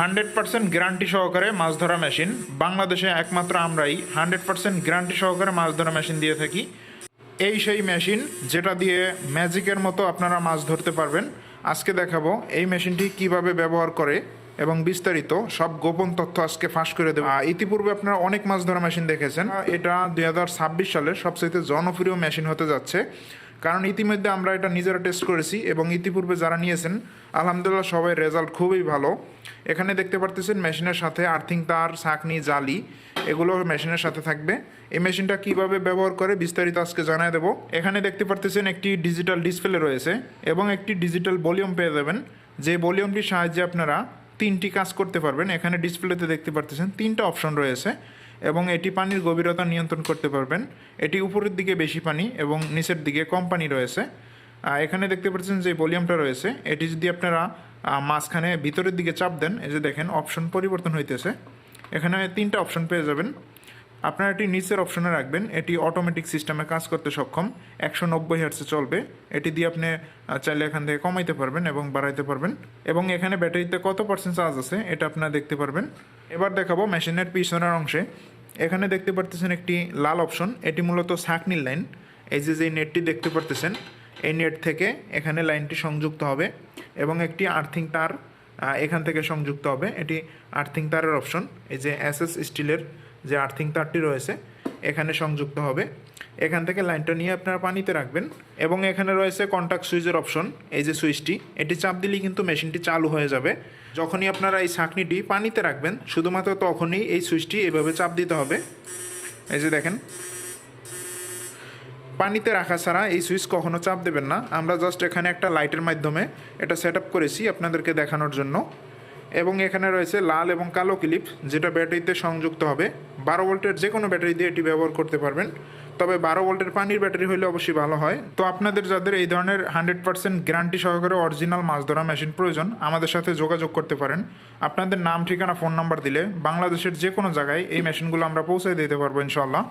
Hundred percent guarantee সহকারে মাছ ধরা machine. বাংলাদেশে একমাত্র আমরাই হান্ড্রেড পার্সেন্ট গ্যারান্টি সহকারে মাছ ধরা মেশিন দিয়ে থাকি। এই সেই মেশিন যেটা দিয়ে ম্যাজিকের মতো আপনারা মাছ ধরতে পারবেন। আজকে দেখাবো এই মেশিনটি কীভাবে ব্যবহার করে এবং বিস্তারিত সব গোপন তথ্য আজকে ফাঁস করে দেবো। ইতিপূর্বে আপনারা অনেক মাছ ধরা মেশিন দেখেছেন। এটা দুই হাজার ছাব্বিশ সালের সবচেয়ে জনপ্রিয় মেশিন হতে যাচ্ছে। কারণ ইতিমধ্যে আমরা এটা নিজেরা টেস্ট করেছি এবং ইতিপূর্বে যারা নিয়েছেন, আলহামদুলিল্লাহ সবাই রেজাল্ট খুবই ভালো। এখানে দেখতে পারতেছেন মেশিনের সাথে আর্থিং তার, ছাঁকনি, জালি, এগুলো মেশিনের সাথে থাকবে। এই মেশিনটা কীভাবে ব্যবহার করে বিস্তারিত আজকে জানায় দেবো। এখানে দেখতে পারতেছেন একটি ডিজিটাল ডিসপ্লে রয়েছে এবং একটি ডিজিটাল ভলিউম পেয়ে যাবেন। যে ভলিউমটির সাহায্যে আপনারা তিনটি কাজ করতে পারবেন। এখানে ডিসপ্লেতে দেখতে পারতেছেন তিনটা অপশন রয়েছে। এবং এটি পানির গভীরতা নিয়ন্ত্রণ করতে পারবেন। এটি উপরের দিকে বেশি পানি এবং নিচের দিকে কম পানি রয়েছে। এখানে দেখতে পাচ্ছেন যে ভলিউমটা রয়েছে। এটি যদি আপনারা মাঝখানে ভিতরের দিকে চাপ দেন, এই যে দেখেন, অপশন পরিবর্তন হইতেছে। এখানে তিনটা অপশন পেয়ে যাবেন। আপনারা এটি নিচের অপশনে রাখবেন। এটি অটোমেটিক সিস্টেমে কাজ করতে সক্ষম। একশো নব্বই হার্সে চলবে। এটি দিয়ে আপনি চাইলে এখান থেকে কমাইতে পারবেন এবং বাড়াইতে পারবেন। এবং এখানে ব্যাটারিতে কত পার্সেন্ট চার্জ আছে, এটা আপনারা দেখতে পারবেন। এবার দেখাবো মেশিনের পিছনের অংশে। এখানে দেখতে পারতেছেন একটি লাল অপশন এটি মূলত সাকনির লাইন। এই যে যে নেটটি দেখতে পারতেছেন, এই নেট থেকে এখানে লাইনটি সংযুক্ত হবে এবং একটি আর্থিং তার এখান থেকে সংযুক্ত হবে। এটি আর্থিং তারের অপশন এই যে এস এস স্টিলের যে আর্থিং তারটি রয়েছে, এখানে সংযুক্ত হবে। এখান থেকে লাইনটা নিয়ে আপনারা পানিতে রাখবেন এবং এখানে রয়েছে কন্ট্যাক্ট সুইচের অপশন এই যে সুইচটি। এটি চাপ দিলেই কিন্তু মেশিনটি চালু হয়ে যাবে। যখনই আপনারা এই ছাঁকনিটি পানিতে রাখবেন, শুধুমাত্র তখনই এই সুইচটি এভাবে চাপ দিতে হবে। এই যে দেখেন। পানিতে রাখা ছাড়া এই সুইচ কখনো চাপ দেবেন না। আমরা জাস্ট এখানে একটা লাইটের মাধ্যমে এটা সেট করেছি আপনাদেরকে দেখানোর জন্য। এবং এখানে রয়েছে লাল এবং কালো ক্লিপ, যেটা ব্যাটারিতে সংযুক্ত হবে। বারো ভোল্টের যে কোনো ব্যাটারি দিয়ে এটি ব্যবহার করতে পারবেন। তবে বারো ভোল্টের পানির ব্যাটারি হলে অবশ্যই ভালো হয়। তো আপনাদের যাদের এই ধরনের হান্ড্রেড পার্সেন্ট গ্যারান্টি সহকারে অরিজিনাল মাছ ধরা মেশিন প্রয়োজন, আমাদের সাথে যোগাযোগ করতে পারেন। আপনাদের নাম, ঠিকানা, ফোন নাম্বার দিলে বাংলাদেশের যে কোনো জায়গায় এই মেশিনগুলো আমরা পৌঁছে দিতে পারব ইনশাল্লাহ